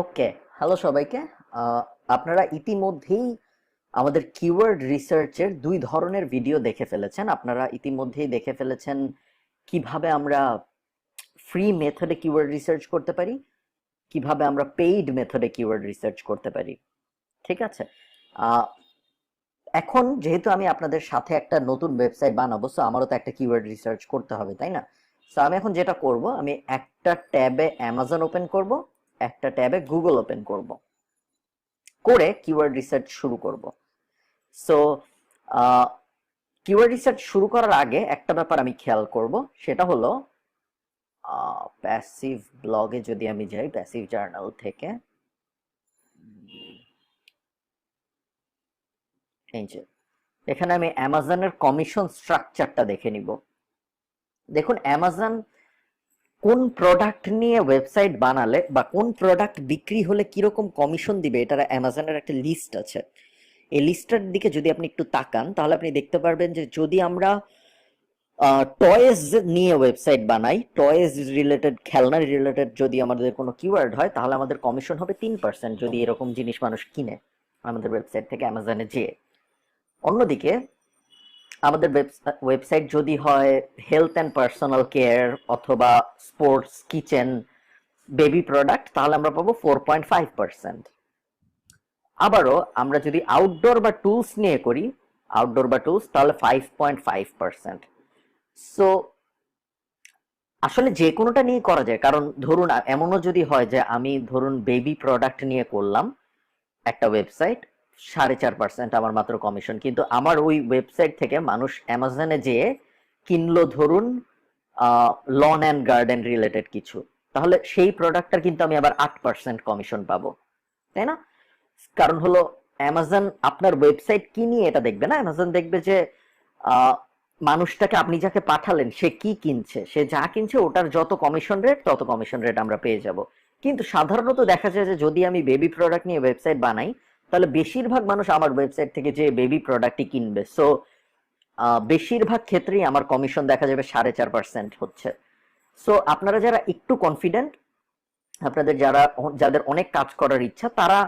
Okay hello সবাইকে। আপনারা ইতিমধ্যেই আমাদের কিওয়ার্ড রিসার্চের দুই ধরনের ভিডিও দেখে ফেলেছেন। আপনারা ইতিমধ্যেই দেখে ফেলেছেন কীভাবে আমরা ফ্রি মেথডে কিওয়ার্ড রিসার্চ করতে পারি, কীভাবে আমরা পেইড মেথডে কিওয়ার্ড রিসার্চ করতে পারি। ঠিক আছে? এখন যেহেতু আমি আপনাদের সাথে একটা নতুন ওয়েবসাইট বানাবো সো আমারও তো একটা কিওয়ার্ড রিসার্চ করতে হবে, তাই না? সো আমি এখন যেটা করব, আমি একটা ট্যাবে অ্যামাজন ওপেন করব। একটা ট্যাবে গুগল ওপেন করব। করে কিওয়ার্ড রিসার্চ শুরু করব। সো কিওয়ার্ড রিসার্চ শুরু করার আগে একটা ব্যাপার আমি খেয়াল করব, সেটা হলো প্যাসিভ ব্লগে যদি আমি যাই প্যাসিভ জার্নাল থেকে এখানে আমি অ্যামাজনের কমিশন স্ট্রাকচারটা দেখে নিব। দেখুন অ্যামাজন কোন প্রোডাক্ট নিয়ে ওয়েবসাইট বানালে বা কোন প্রোডাক্ট বিক্রি হলে কীরকম কমিশন দিবে, এটার অ্যামাজনের একটা লিস্ট আছে। এই লিস্টটার দিকে যদি আপনি একটু তাকান, তাহলে আপনি দেখতে পারবেন যে যদি আমরা টয়েজ নিয়ে ওয়েবসাইট বানাই টয়েজ রিলেটেড খেলনা রিলেটেড যদি আমাদের কোনো কিওয়ার্ড হয়, তাহলে আমাদের কমিশন হবে তিন পার্সেন্ট যদি এরকম জিনিস মানুষ কিনে আমাদের ওয়েবসাইট থেকে অ্যামাজনে যেয়ে। অন্যদিকে আমাদের ওয়েবসাইট যদি হয় হেলথ অ্যান্ড পার্সোনাল কেয়ার অথবা স্পোর্টস কিচেন বেবি প্রোডাক্ট তাহলে আমরা পাবো ফোর পয়েন্ট ফাইভ পার্সেন্ট আবারও আমরা যদি আউটডোর বা টুলস নিয়ে করি আউটডোর বা টুলস তাহলে five point five percent so আসলে যে কোনোটা নিয়ে করা যায়, কারণ ধরুন, এমনও যদি হয় যে আমি ধরুন বেবি প্রোডাক্ট নিয়ে করলাম একটা ওয়েবসাইট সাড়ে চার পার্সেন্ট আমার মাত্র কমিশন। কিন্তু আমার ওই ওয়েবসাইট থেকে মানুষ অ্যামাজনে যেয়ে কিনলো ধরুন লন অ্যান্ড গার্ডেন রিলেটেড কিছু। তাহলে সেই প্রোডাক্টটার কিন্তু আমি আবার আট পার্সেন্ট কমিশন পাবো। তাই না? কারণ হলো অ্যামাজন আপনার ওয়েবসাইট কি নিয়ে এটা দেখবে না? অ্যামাজন দেখবে যে মানুষটাকে আপনি যাকে পাঠালেন, সে কি কিনছে? সে যা কিনছে, ওটার যত কমিশন রেট তত কমিশন রেট আমরা পেয়ে যাব। কিন্তু সাধারণত দেখা যায় যে যদি আমি বেবি প্রোডাক্ট নিয়ে ওয়েবসাইট বানাই তাহলে বেশিরভাগ মানুষ আমার ওয়েবসাইট থেকে যে বেবি প্রোডাক্টই কিনবে। সো বেশিরভাগ ক্ষেত্রেই আমার কমিশন দেখা যাবে সাড়ে চার পার্সেন্ট হচ্ছে। সো আপনারা যারা একটু কনফিডেন্ট আপনাদের যারা যাদের অনেক কাজ করার ইচ্ছা, তারা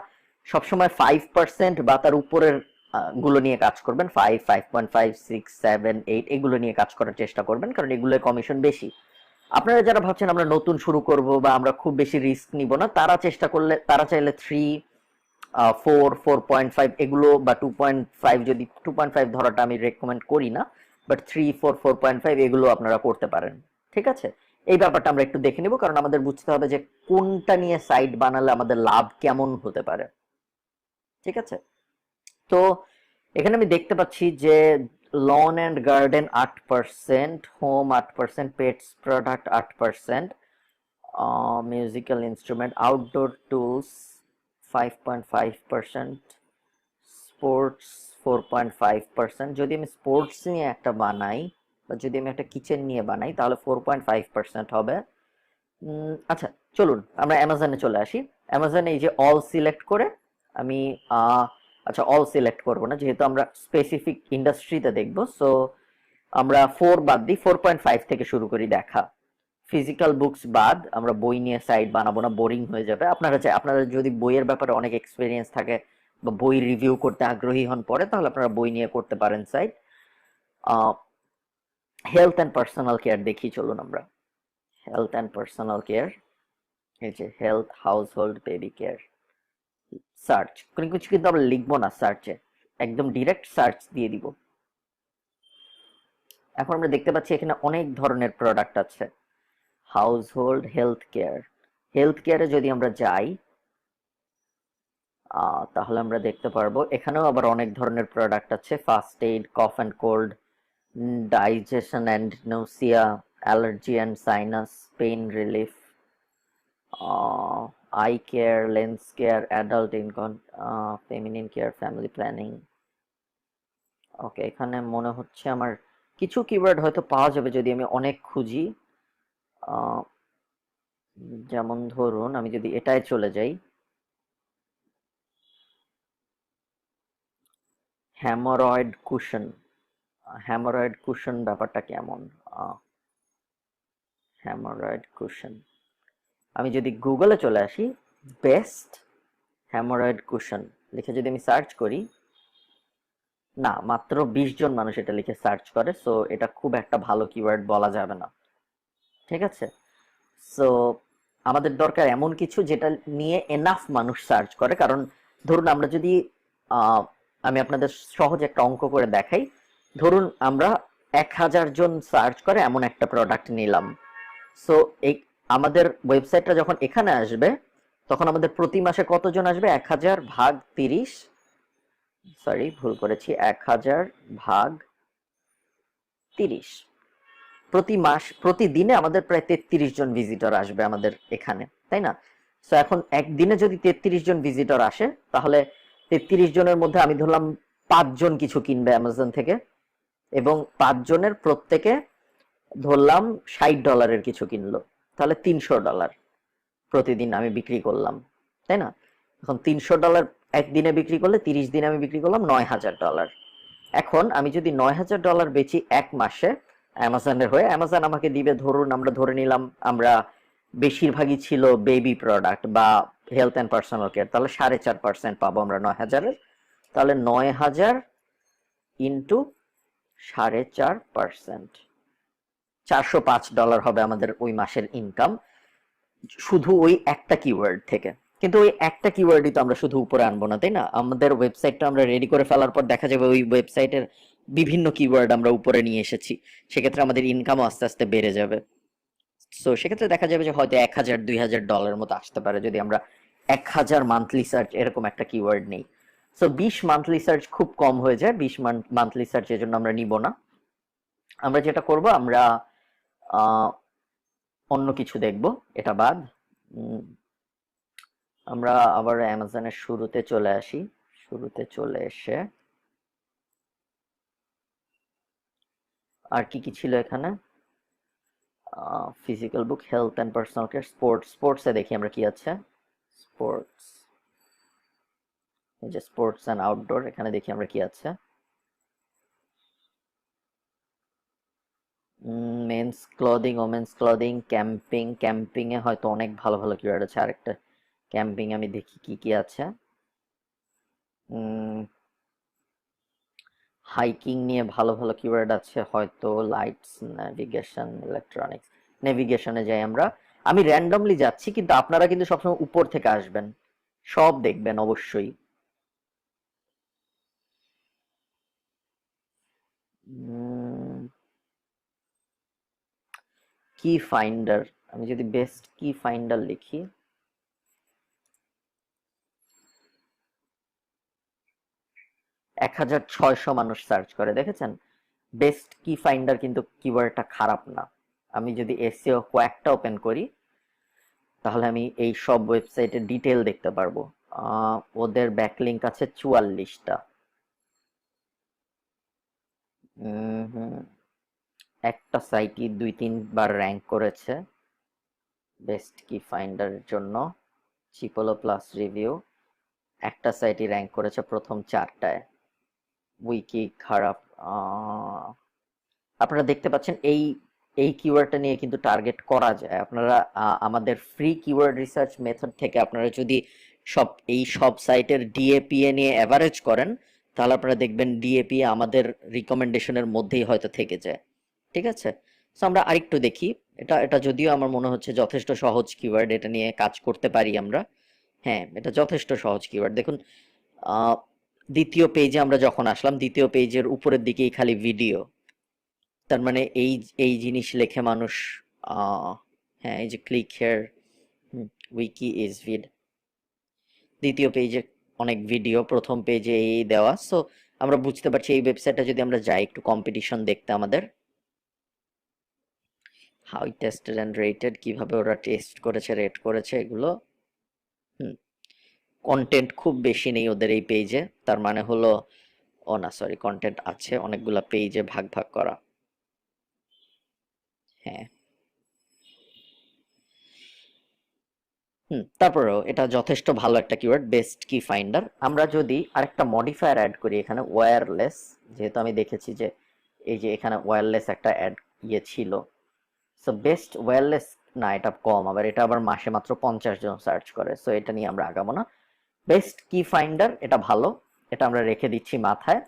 সবসময় ফাইভ পার্সেন্ট বা তার উপরেরগুলো নিয়ে কাজ করবেন। Five five point five six seven eight এগুলো নিয়ে কাজ করার চেষ্টা করবেন, কারণ এগুলোর কমিশন বেশি। আপনারা যারা ভাবছেন আমরা নতুন শুরু করব বা আমরা খুব বেশি রিস্ক নিব না, তারা চেষ্টা করলে, তারা চাইলে three four four point five এগুলো বা টু পয়েন্ট ফাইভ যদি টু পয়েন্ট ফাইভ ধরাটা আমি রেকমেন্ড করি না but three four four point five এগুলো আপনারা করতে পারেন, ঠিক আছে? এই ব্যাপারটা আমরা একটু দেখে নিব, কারণ আমাদের বুঝতে হবে যে কোনটা নিয়ে সাইট বানালে আমাদের লাভ কেমন হতে পারে, ঠিক আছে? তো এখানে আমি দেখতে পাচ্ছি যে লন অ্যান্ড গার্ডেন আট পার্সেন্ট হোম আট পার্সেন্ট পেটস প্রোডাক্ট আট percent musical instrument outdoor tools five point five percent sports four point five percent যদি আমি স্পোর্টস নিয়ে একটা বানাই বা যদি আমি একটা কিচেন নিয়ে বানাই, তাহলে ফোর পয়েন্ট ফাইভ পার্সেন্ট হবে। আচ্ছা চলুন, আমরা অ্যামাজনে চলে আসি। অ্যামাজনে এই যে অল সিলেক্ট করে, আমি আচ্ছা অল সিলেক্ট করব না, যেহেতু আমরা স্পেসিফিক ইন্ডাস্ট্রিতে দেখব সো আমরা ফোর বাদ দিই ফোর পয়েন্ট ফাইভ থেকে শুরু করি দেখা। ফিজিক্যাল বুকস বাদ, আমরা বই নিয়ে সাইট বানাবো না বোরিং হয়ে যাবে। আপনারা চাই, আপনারা যদি বইয়ের ব্যাপারে অনেক এক্সপিরিয়েন্স থাকে বা বই রিভিউ করতে আগ্রহী হন পরে, তাহলে আপনারা বই নিয়ে করতে পারেন site health and personal care দেখি চলুন আমরা। হেলথ অ্যান্ড পার্সোনাল কেয়ার এই health household baby care search কোনো কিছু কিন্তু আমরা লিখব না সার্চে একদম ডিরেক্ট সার্চ দিয়ে দিব। এখন আমরা দেখতে পাচ্ছি এখানে অনেক ধরনের প্রোডাক্ট আছে। Household health care health কেয়ারে যদি আমরা যাই তাহলে আমরা দেখতে পারব, এখানেও আবার অনেক ধরনের প্রোডাক্ট আছে first aid cough and cold digestion and nausea allergy and sinus pain relief eye care lens care adult ইনকন feminine care family planning okay এখানে মনে হচ্ছে আমার কিছু কিওয়ার্ড হয়তো পাওয়া যাবে যদি আমি অনেক খুঁজি। যেমন ধরুন, আমি যদি এটায় চলে যাই, হ্যামোরয়েড কুশন হ্যামোরয়েড কুশন ব্যাপারটা কেমন? Haemorrhoid cushion. আমি যদি গুগলে চলে আসি, বেস্ট হ্যামোরয়েড কুশন, লিখে যদি আমি সার্চ করি, না, মাত্র বিশ জন মানুষ এটা লিখে সার্চ করে, সো এটা খুব একটা ভালো কিওয়ার্ড বলা যাবে না। ঠিক আছে? সো আমাদের দরকার এমন কিছু যেটা নিয়ে এনাফ মানুষ সার্চ করে। কারণ ধরুন আমরা যদি আমি আপনাদের সহজ একটা অঙ্ক করে দেখাই। ধরুন আমরা এক হাজার জন সার্চ করে এমন একটা প্রোডাক্ট নিলাম। সো এই আমাদের ওয়েবসাইটটা যখন এখানে আসবে, তখন আমাদের প্রতি মাসে কতজন আসবে? এক হাজার ভাগ তিরিশ। সরি ভুল করেছি। এক হাজার ভাগ তিরিশ। প্রতি মাস, প্রতিদিনে আমাদের প্রায় তেত্রিশ জন ভিজিটর আসবে আমাদের এখানে, তাই না? সো এখন একদিনে যদি তেত্রিশ জন ভিজিটর আসে, তাহলে তেত্রিশ জনের মধ্যে আমি ধরলাম পাঁচজন কিছু কিনবে অ্যামাজন থেকে এবং পাঁচজনের প্রত্যেকে ধরলাম ষাট ডলারের কিছু কিনলো, তাহলে তিনশো ডলার প্রতিদিন আমি বিক্রি করলাম, তাই না? এখন তিনশো ডলার একদিনে বিক্রি করলে তিরিশ দিনে আমি বিক্রি করলাম নয় হাজার ডলার এখন আমি যদি নয় হাজার ডলার বেচি এক মাসে অ্যামাজনের হয়ে অ্যামাজন আমাকে দিবে, ধরুন আমরা ধরে নিলাম আমরা বেশিরভাগই ছিল বেবি প্রোডাক্ট বা হেলথ অ্যান্ড পার্সোনাল কেয়ার তাহলে সাড়ে চার পার্সেন্ট পাবো আমরা নয় হাজারের, তাহলে নয় হাজার ইন্টু সাড়ে চার পার্সেন্ট চারশো পাঁচ ডলার হবে আমাদের ওই মাসের ইনকাম শুধু ওই একটা কিওয়ার্ড থেকে। কিন্তু ওই একটা কিওয়ার্ডই তো আমরা শুধু উপরে আনব না, তাই না? আমাদের ওয়েবসাইটটা আমরা রেডি করে ফেলার পর দেখা যাবে ওই ওয়েবসাইটের বিভিন্ন কিওয়ার্ড আমরা উপরে নিয়ে এসেছি, সেক্ষেত্রে আমাদের ইনকামও আস্তে আস্তে বেড়ে যাবে। সো সেক্ষেত্রে দেখা যাবে যে হয়তো এক হাজার, দুই হাজার ডলার মতো আসতে পারে যদি আমরা এক হাজার মান্থলি সার্চ এরকম একটা কিওয়ার্ড নেই। সো বিশ মান্থলি সার্চ খুব কম হয়ে যায়, বিশ মান্থলি সার্চ এর জন্য আমরা নিব না। আমরা যেটা করব, আমরা অন্য কিছু দেখব, এটা বাদ। আমরা আবার অ্যামাজনের শুরুতে চলে আসি। শুরুতে চলে এসে আর কি কি ছিল এখানে? Physical book health and personal care sports স্পোর্টসে দেখি আমরা কি আছে? স্পোর্টস এই যে স্পোর্টস অ্যান্ড আউটডোর এখানে দেখি আমরা কি আছে? Men's clothing women's clothing camping camping এ হয়তো অনেক ভালো ভালো কিওয়ার্ড আছে। আরেকটা ক্যাম্পিং আমি দেখি কি কি আছে। হাইকিং নিয়ে ভালো ভালো কিওয়ার্ড আছে, হয়তো লাইটস নেভিগেশন ইলেকট্রনিক্স নেভিগেশনে যাই আমরা। আমি র্যান্ডমলি যাচ্ছি, কিন্তু আপনারা কিন্তু সবসময় উপর থেকে আসবেন। সব দেখবেন, অবশ্যই। কি ফাইন্ডার আমি যদি বেস্ট কি ফাইন্ডার লিখি। এক হাজার ছয়শো মানুষ সার্চ করে, দেখেছেন? বেস্ট কি ফাইন্ডার কিন্তু কিওয়ার্ডটা খারাপ না। আমি যদি এসিও কয়েকটা ওপেন করি, তাহলে আমি এই সব ওয়েবসাইটের ডিটেল দেখতে পারব। ওদের ব্যাকলিঙ্ক আছে চুয়াল্লিশটা। একটা সাইটই দুই তিনবার র্যাঙ্ক করেছে। বেস্ট কি ফাইন্ডারের জন্য। চিপোলো প্লাস রিভিউ একটা সাইটই র্যাঙ্ক করেছে প্রথম চারটায়। উইকি খারাপ আপনারা দেখতে পাচ্ছেন এই এই কিওয়ার্ডটা নিয়ে কিন্তু টার্গেট করা যায়। আপনারা আমাদের ফ্রি কিওয়ার্ড রিসার্চ মেথড থেকে আপনারা যদি সব, এই সব সাইটের ডিএপিএ নিয়ে অ্যাভারেজ করেন, তাহলে আপনারা দেখবেন ডিএপি আমাদের রিকমেন্ডেশনের মধ্যেই হয়তো থেকে যায়। ঠিক আছে? সো আমরা আরেকটু দেখি। এটা এটা যদিও আমার মনে হচ্ছে যথেষ্ট সহজ কিওয়ার্ড এটা নিয়ে কাজ করতে পারি আমরা। হ্যাঁ এটা যথেষ্ট সহজ কিওয়ার্ড দেখুন দ্বিতীয় পেজে আমরা যখন আসলাম, দ্বিতীয় পেজের উপরের দিকেই খালি ভিডিও তার মানে এই এই জিনিস লেখে মানুষ হ্যাঁ এই যে ক্লিক হেয়ার উইকি ইজ ভিড দ্বিতীয় পেজে অনেক ভিডিও প্রথম পেজে এই দেওয়া। সো আমরা বুঝতে পারছি এই ওয়েবসাইটটা যদি আমরা যাই, একটু কম্পিটিশন দেখতে আমাদের। হাউ টেস্টেড অ্যান্ড রেটেড কীভাবে ওরা টেস্ট করেছে রেট করেছে, এগুলো। কন্টেন্ট খুব বেশি নেই ওদের এই পেজে তার মানে হলো, ও না সরি কন্টেন্ট আছে, অনেকগুলা পেজে ভাগ ভাগ করা। হ্যাঁ। হুম, তারপরেও এটা যথেষ্ট ভালো একটা কিওয়ার্ড বেস্ট কি ফাইন্ডার আমরা যদি আরেকটা মডিফায়ার অ্যাড করি এখানে ওয়্যারলেস যেহেতু আমি দেখেছি যে এই যে এখানে ওয়্যারলেস একটা অ্যাড ইয়ে ছিল। সো বেস্ট ওয়্যারলেস না, এটা কম, আবার এটা আবার মাসে মাত্র পঞ্চাশ জন সার্চ করে সো এটা নিয়ে আমরা আগাবো না। বেস্ট কি ফাইন্ডার? এটা ভালো। এটা আমরা রেখে দিচ্ছি মাথায়।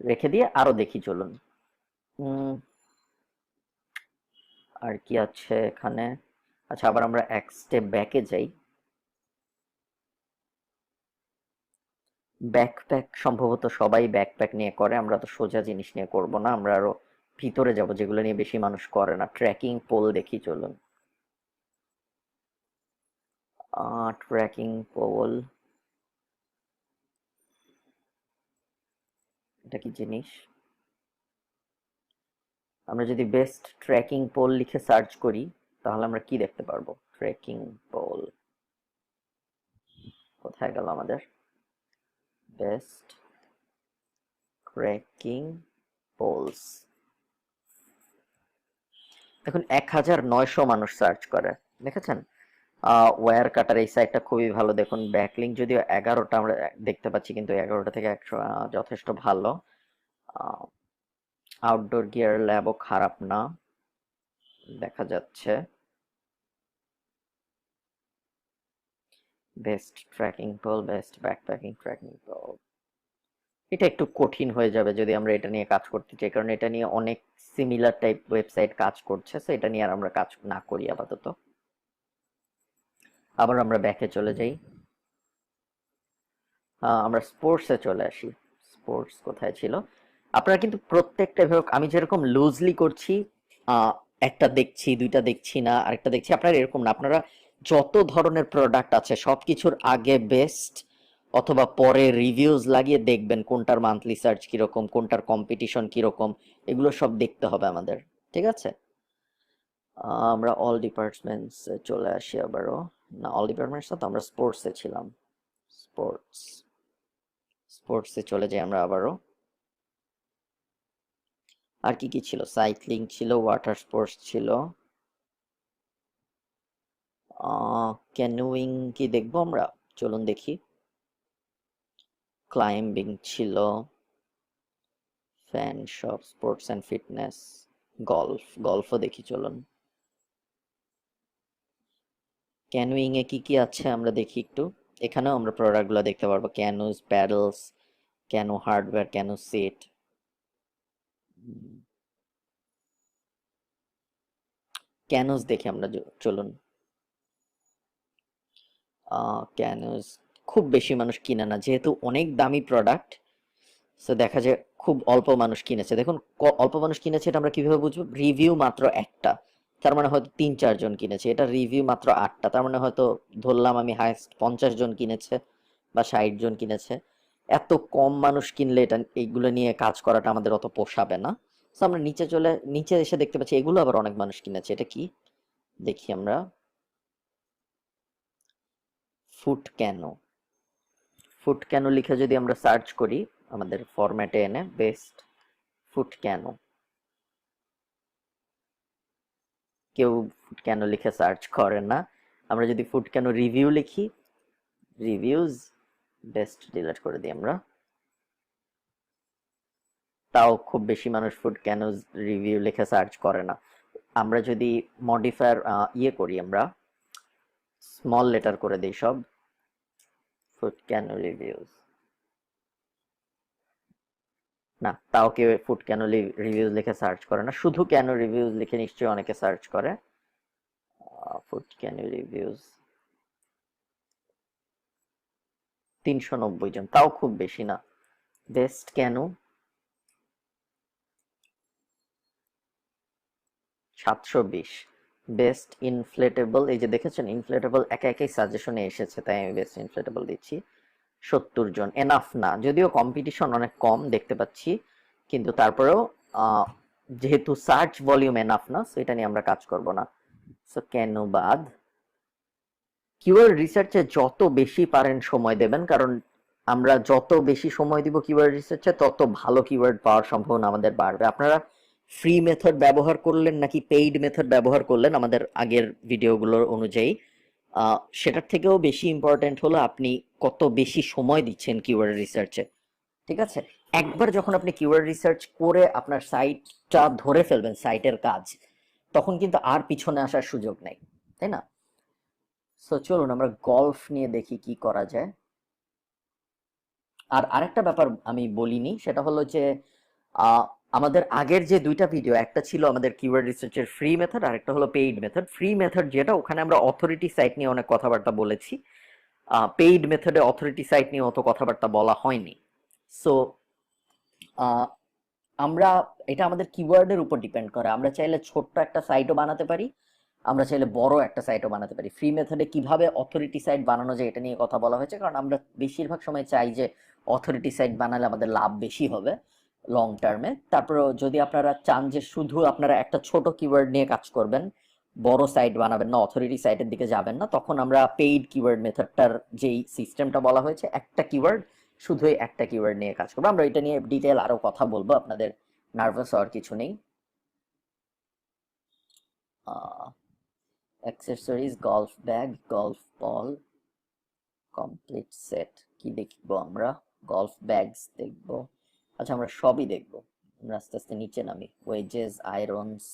রেখে দিয়ে আরও দেখি, চলুন। আর কি আছে এখানে? আচ্ছা আবার আমরা এক স্টেপ ব্যাকে যাই। ব্যাকপ্যাক সম্ভবত সবাই ব্যাকপ্যাক নিয়ে করে। আমরা তো সোজা জিনিস নিয়ে করব না। আমরা আরও ভিতরে যাব, যেগুলো নিয়ে বেশি মানুষ করে না। ট্র্যাকিং পোল দেখি, চলুন। ট্র্যাকিং পোল এটা কি জিনিস? আমরা যদি বেস্ট ট্র্যাকিং পোল লিখে সার্চ করি, তাহলে আমরা কি দেখতে পারব? ট্র্যাকিং পোল কোথায় গেল আমাদের? বেস্ট ট্র্যাকিং পোলস দেখুন, এক হাজার নয়শো মানুষ সার্চ করে, দেখেছেন? ওয়্যার কাটার এই সাইটটা খুবই ভালো। দেখুন ব্যাকলিং যদিও এগারোটা, আমরা দেখতে পাচ্ছি কিন্তু এগারোটা থেকে একশো যথেষ্ট ভালো। আউটডোর গিয়ার ল্যাবও খারাপ না, দেখা যাচ্ছে। Best trekking pole best backpacking trekking pole এটা একটু কঠিন হয়ে যাবে যদি আমরা এটা নিয়ে কাজ করতে চাই, কারণ এটা নিয়ে অনেক সিমিলার টাইপ ওয়েবসাইট কাজ করছে সো এটা নিয়ে আর আমরা কাজ না করি আপাতত। আবার আমরা ব্যাকে চলে যাই। আমরা স্পোর্টসে চলে আসি। স্পোর্টস কোথায় ছিল? আপনারা কিন্তু প্রত্যেকটা এভাবে আমি যেরকম লুজলি করছি একটা দেখছি, দুইটা দেখছি না, আরেকটা দেখছি, আপনারা এরকম না। আপনারা যত ধরনের প্রোডাক্ট আছে সব কিছুর আগে বেস্ট অথবা পরে রিভিউজ লাগিয়ে দেখবেন কোনটার মান্থলি সার্চ কীরকম, কোনটার কম্পিটিশন কীরকম, এগুলো সব দেখতে হবে আমাদের, ঠিক আছে? আমরা অল ডিপার্টমেন্টস চলে আসি আবারও। না অল ডিপার্টমেন্টস না আমরা স্পোর্টসে ছিলাম। স্পোর্টস স্পোর্টসে চলে যাই আমরা আবারও। আর কি কি ছিল? সাইক্লিং ছিল ওয়াটার স্পোর্টস ছিল। ক্যানুইং কি দেখব আমরা? চলুন দেখি। ক্লাইম্বিং ছিল। Fan shop sports and fitness golf গলফও দেখি, চলুন। ক্যানুইং এ কি কি আছে আমরা দেখি একটু? এখানেও আমরা প্রোডাক্টগুলো দেখতে পারব। Canoes paddles canoe hardware canoe set canoes দেখি আমরা চলুন। ক্যানোস খুব বেশি মানুষ কিনে না। যেহেতু অনেক দামি প্রোডাক্ট সো দেখা যায় খুব অল্প মানুষ কিনেছে। দেখুন অল্প মানুষ কিনেছে এটা আমরা কীভাবে বুঝব? রিভিউ মাত্র একটা। তার মানে হয়তো তিন চারজন কিনেছে। এটা রিভিউ মাত্র আটটা। তার মানে হয়তো ধরলাম আমি হায়েস্ট পঞ্চাশ জন কিনেছে বা ষাট জন কিনেছে। এত কম মানুষ কিনলে এটা, এইগুলো নিয়ে কাজ করাটা আমাদের অত পোষাবে না। তো আমরা নিচে চলে, নিচে এসে দেখতে পাচ্ছি এগুলো আবার অনেক মানুষ কিনেছে। এটা কি? দেখি আমরা। ফুট কেন ফুট কেন লিখে যদি আমরা সার্চ করি, আমাদের ফরম্যাটে এনে বেস্ট ফুট কেন কেউ ফুড কেন লিখে সার্চ করে না। আমরা যদি ফুড কেন রিভিউ লিখি রিভিউজ বেস্ট ডিলিট করে দিই আমরা। তাও খুব বেশি মানুষ ফুড কেন রিভিউ লিখে সার্চ করে না। আমরা যদি মডিফায়ার ইয়ে করি আমরা স্মল লেটার করে দিই সব। ফুড কেন রিভিউজ না, তাও কেউ ফুড কেন রিভিউজ লিখে সার্চ করে না। শুধু কেন রিভিউজ লিখে নিশ্চয়ই অনেকে সার্চ করে। ফুড কেন রিভিউজ তিনশো নব্বই জন, তাও খুব বেশি না। বেস্ট কেন? সাতশো বিশ। বেস্ট ইনফ্লেটেবল এই যে দেখেছেন ইনফ্লেটেবল একা একাই সাজেশনে এসেছে, তাই আমি বেস্ট ইনফ্লেটেবল দিচ্ছি। সত্তর জন এনাফ না। যদিও কম্পিটিশন অনেক কম দেখতে পাচ্ছি, কিন্তু তারপরেও যেহেতু সার্চ ভলিউম এনাফ না সো এটা নিয়ে আমরা কাজ করব না। সো কেন বাদ? কিওয়ার্ড রিসার্চে যত বেশি পারেন সময় দেবেন, কারণ আমরা যত বেশি সময় দিব কিওয়ার্ড রিসার্চে তত ভালো কিওয়ার্ড পাওয়ার সম্ভাবনা আমাদের বাড়বে। আপনারা ফ্রি মেথড ব্যবহার করলেন নাকি পেইড মেথড ব্যবহার করলেন আমাদের আগের ভিডিওগুলোর অনুযায়ী? সেটার থেকেও বেশি ইম্পর্টেন্ট হলো আপনি কত বেশি সময় দিচ্ছেন কিওয়ার্ড রিসার্চে ঠিক আছে? একবার যখন আপনি কিওয়ার্ড রিসার্চ করে আপনার সাইটটা ধরে ফেলবেন সাইটের কাজ, তখন কিন্তু আর পিছনে আসার সুযোগ নেই, তাই না? সো চলুন আমরা গল্ফ নিয়ে দেখি কি করা যায়। আর আরেকটা ব্যাপার আমি বলিনি, সেটা হলো যে আমাদের আগের যে দুইটা ভিডিও একটা ছিল আমাদের কিওয়ার্ড রিসার্চের ফ্রি মেথড আর একটা হলো পেইড মেথড ফ্রি মেথড যেটা, ওখানে আমরা অথরিটি সাইট নিয়ে অনেক কথাবার্তা বলেছি। পেইড মেথডে অথরিটি সাইট নিয়ে অত কথাবার্তা বলা হয়নি। সো আমরা, এটা আমাদের কিওয়ার্ডের উপর ডিপেন্ড করে। আমরা চাইলে ছোট্ট একটা সাইটও বানাতে পারি, আমরা চাইলে বড় একটা সাইটও বানাতে পারি। ফ্রি মেথডে কীভাবে অথরিটি সাইট বানানো যায়, এটা নিয়ে কথা বলা হয়েছে, কারণ আমরা বেশিরভাগ সময় চাই যে অথরিটি সাইট বানালে আমাদের লাভ বেশি হবে। লং টার্মে তারপরে যদি আপনারা চান যে শুধু আপনারা একটা ছোট কিওয়ার্ড নিয়ে কাজ করবেন, বড় সাইট বানাবেন না অথরিটি সাইটের দিকে যাবেন না, তখন আমরা পেইড কিওয়ার্ড মেথডটার যেই সিস্টেমটা বলা হয়েছে, একটা কিওয়ার্ড শুধুই একটা কিওয়ার্ড নিয়ে কাজ করব। আমরা এটা নিয়ে ডিটেল আরও কথা বলব, আপনাদের নার্ভাস হওয়ার কিছু নেই। Accessories golf bag golf ball complete set কি দেখব আমরা? গলফ ব্যাগস দেখব। আচ্ছা আমরা সবই দেখব। আমরা আস্তে আস্তে নিচে নামি। Wedges irons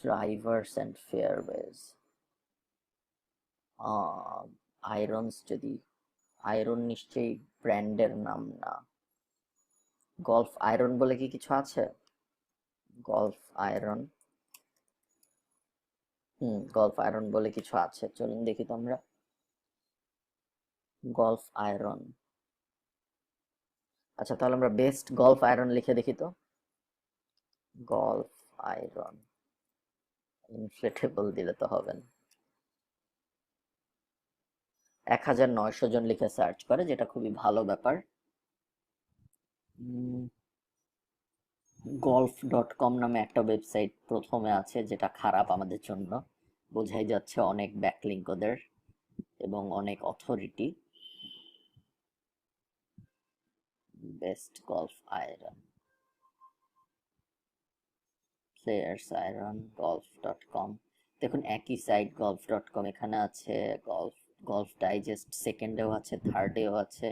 drivers and fairways irons যদি আয়রন নিশ্চয়ই ব্র্যান্ডের নাম না। গলফ আয়রন বলে কি কিছু আছে? Golf iron hmm golf iron বলে কিছু আছে। চলুন দেখি তো আমরা। গলফ আয়রন আচ্ছা তাহলে আমরা বেস্ট গলফ আয়রন লিখে দেখি তো। গলফ আয়রন ইনফ্লেটেবল দিলে তো হবে না। এক হাজার নয়শো জন লিখে সার্চ করে, যেটা খুবই ভালো ব্যাপার। গলফ ডট কম নামে একটা ওয়েবসাইট প্রথমে আছে, যেটা খারাপ আমাদের জন্য। বোঝাই যাচ্ছে অনেক ব্যাকলিঙ্ক ওদের এবং অনেক authority iron players iron golf dot com দেখুন, একই সাইট গলফ ডট কম এখানে আছে গলফ গলফ ডাইজেস্ট সেকেন্ডেও আছে থার্ডেও আছে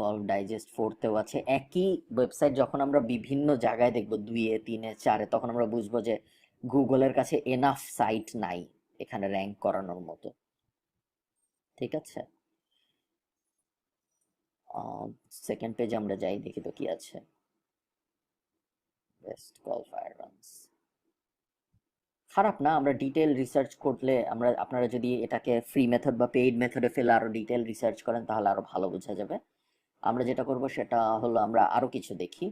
গলফ ডাইজেস্ট ফোর্থেও আছে। একই ওয়েবসাইট যখন আমরা বিভিন্ন জায়গায় দেখব, দুইয়ে, তিনে, চারে, তখন আমরা বুঝব যে গুগলের কাছে এনাফ সাইট নাই এখানে র্যাঙ্ক করানোর মতো। ঠিক আছে? সেকেন্ড পেজে আমরা যাই, দেখি তো কি আছে। বেস্ট গলফ আয়রনস খারাপ না, আমরা ডিটেল রিসার্চ করলে আমরা, আপনারা যদি এটাকে ফ্রি মেথড বা পেইড মেথডে ফেলে আরও ডিটেল রিসার্চ করেন, তাহলে আরও ভালো বোঝা যাবে। আমরা যেটা করব, সেটা হলো আমরা আরও কিছু দেখি।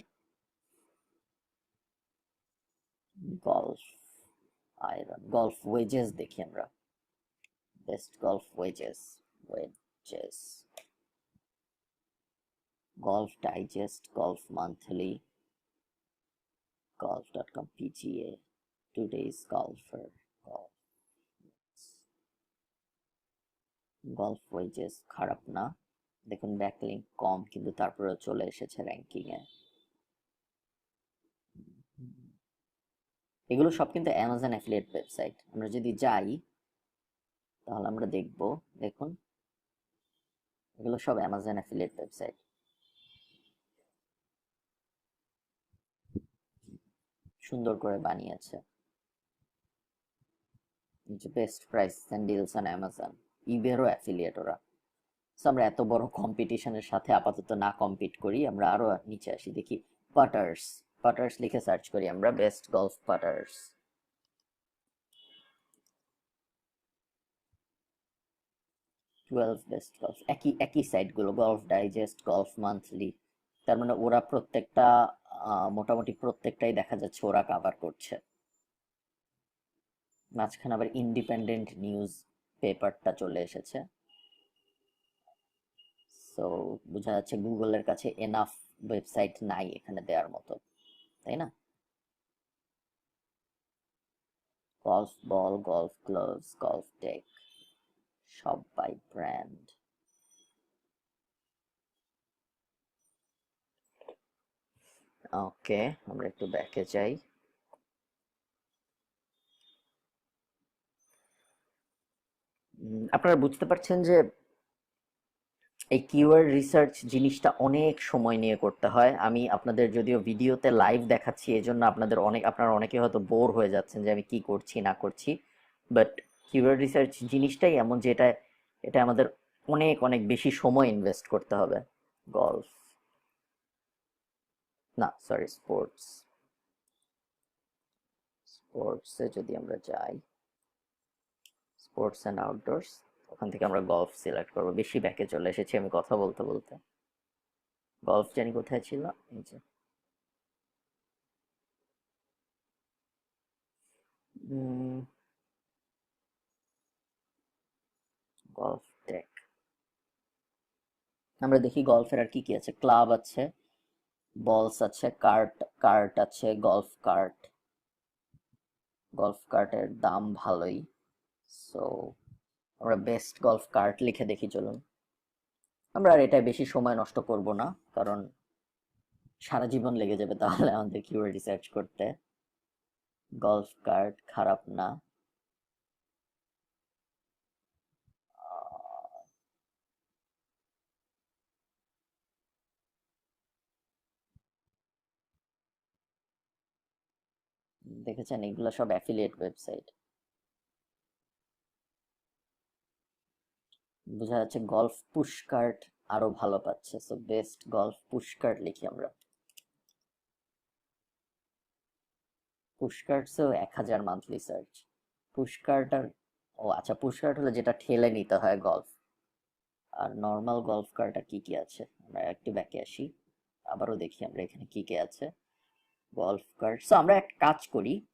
গলফ আয়রন গলফ ওয়েজেস দেখি আমরা। Best golf wedges wedges golf digest golf monthly golf.com PGA today's golfer, golf. Golf wedges খারাপ না। দেখুন ব্যাকলিংক কম, কিন্তু তারপরেও চলে এসেছে র্যাঙ্কিং এ। এগুলো সব কিন্তু অ্যামাজন অ্যাফিলিয়েট ওয়েবসাইট আমরা যদি যাই, তাহলে আমরা দেখব, দেখুন। এগুলো সব অ্যামাজন অ্যাফিলিয়েট ওয়েবসাইট সুন্দর করে বানিয়েছে। Best price and on Amazon ইবেরও affiliate ওরা। আমরা এত বড় কম্পিটিশনের সাথে আপাতত না কম্পিট করি, আমরা আরও নিচে আসি, দেখি পাটার্স পাটার্স লিখে সার্চ করি আমরা best golf putters twelve best golf একই একই সাইটগুলো গলফ ডাইজেস্ট গলফ মান্থলি তার মানে ওরা প্রত্যেকটা মোটামুটি প্রত্যেকটাই দেখা যাচ্ছে ওরা কাভার করছে। মাঝখানে আবার ইন্ডিপেন্ডেন্ট নিউজ পেপারটা চলে এসেছে। সো বোঝা যাচ্ছে গুগলের কাছে এনাফ ওয়েবসাইট নাই এখানে দেওয়ার মতো, তাই না? Golf ball golf gloves golf tech সব বাই ব্র্যান্ড ওকে, আমরা একটু ব্যাকে যাই। আপনারা বুঝতে পারছেন যে এই কিওয়ার্ড রিসার্চ জিনিসটা অনেক সময় নিয়ে করতে হয়। আমি আপনাদের যদিও ভিডিওতে লাইভ দেখাচ্ছি এই জন্য আপনাদের অনেক, আপনারা অনেকে হয়তো বোর হয়ে যাচ্ছেন যে আমি কি করছি, না করছি। বাট কিওয়ার্ড রিসার্চ জিনিসটাই এমন যে এটা এটা আমাদের অনেক অনেক বেশি সময় ইনভেস্ট করতে হবে। গলফ। না সরি স্পোর্টস স্পোর্টসে যদি আমরা যাই স্পোর্টস অ্যান্ড আউটডোরস ওখান থেকে আমরা গলফ সিলেক্ট করব। বেশি ব্যাকে চলে এসেছি আমি কথা বলতে বলতে। গলফ জানি কোথায় ছিল? এই যে। গলফ টেক আমরা দেখি গলফের আর কি কি আছে। ক্লাব আছে। বলস আছে কার্ট কার্ট আছে গলফ কার্ট গলফ কার্টের দাম ভালোই। সো আমরা বেস্ট গলফ কার্ট লিখে দেখি, চলুন। আমরা আর এটা বেশি সময় নষ্ট করব না, কারণ সারা জীবন লেগে যাবে তাহলে আমাদের কিওয়ার্ড রিসার্চ করতে। গলফ কার্ট খারাপ না। দেখেছেন? এগুলো সব অ্যাফিলিয়েট ওয়েবসাইট বোঝা যাচ্ছে গলফ পুশকার্ট আরও ভালো পাচ্ছে। সো বেস্ট গলফ পুশকার্ট লিখি আমরা। পুশকার্টসেও এক হাজার মান্থলি সার্চ পুশকার্ট আর, ও আচ্ছা পুশকার্ট হলো যেটা ঠেলে নিতে হয় গলফ আর নর্মাল গলফ কার্ট আর কি কি আছে? আমরা একটু ব্যাকে আসি। আবারও দেখি আমরা এখানে কি কি আছে। গলফ কার্ট সো আমরা এক কাজ করি।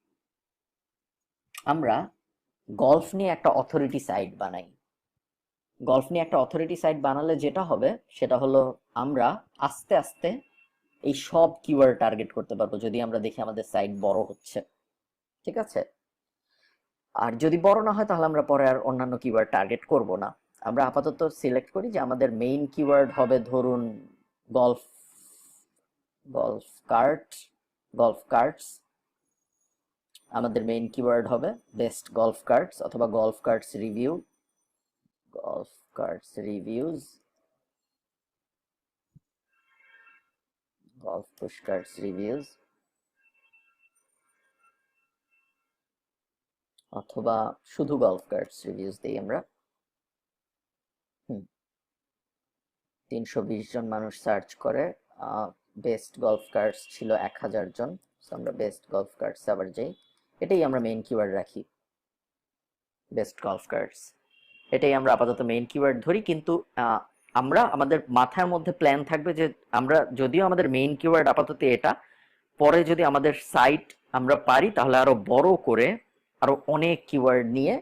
আমরা গলফ নিয়ে একটা অথরিটি সাইট বানাই। গলফ নিয়ে একটা অথরিটি সাইট বানালে যেটা হবে, সেটা হলো আমরা আস্তে আস্তে এই সব কিওয়ার্ড টার্গেট করতে পারব, যদি আমরা দেখি আমাদের সাইট বড় হচ্ছে। ঠিক আছে? আর যদি বড় না হয়, তাহলে আমরা পরে আর অন্যান্য কিওয়ার্ড টার্গেট করব না। আমরা আপাতত সিলেক্ট করি যে আমাদের মেইন কিওয়ার্ড হবে ধরুন golf golf cart golf carts আমাদের মেইন কিওয়ার্ড হবে বেস্ট গলফ কার্টস অথবা golf carts review golf carts reviews. Golf push carts reviews. অথবা শুধু গলফ কার্টস রিভিউজ দিই আমরা। তিনশো জন মানুষ সার্চ করে বেস্ট গলফ কার্টস ছিল এক হাজার জন আমরা বেস্ট গলফ কার্টস আবার যাই। এটাই আমরা মেইন কিওয়ার্ড রাখি। বেস্ট গলফ কার্টস এটাই আমরা আপাতত মেইন কিওয়ার্ড ধরি, কিন্তু আমরা আমাদের মাথার মধ্যে প্ল্যান থাকবে যে আমরা যদিও আমাদের মেইন কিওয়ার্ড আপাতত এটা, পরে যদি আমাদের সাইট আমরা পারি, তাহলে আরও বড় করে আরও অনেক কিওয়ার্ড নিয়ে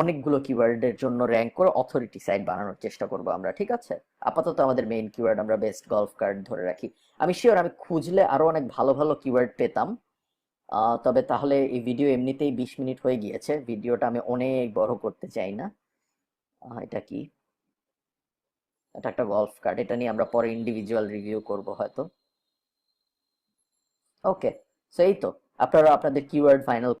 অনেকগুলো কিওয়ার্ডের জন্য র্যাঙ্ক করে অথরিটি সাইট বানানোর চেষ্টা করব আমরা, ঠিক আছে? আপাতত আমাদের মেইন কিওয়ার্ড আমরা বেস্ট গলফ কার্ড ধরে রাখি। আমি শিওর আমি খুঁজলে আরও অনেক ভালো ভালো কিওয়ার্ড পেতাম। তবে তাহলে এই ভিডিও এমনিতেই বিশ মিনিট হয়ে গিয়েছে। ভিডিওটা আমি অনেক বড় করতে চাই না। এটা কি? এটা একটা গলফ কার্ড এটা নিয়ে আমরা পরে ইন্ডিভিজুয়াল রিভিউ করব হয়তো। ওকে সো এই তো। আপনারা আপনাদের কিওয়ার্ড ফাইনাল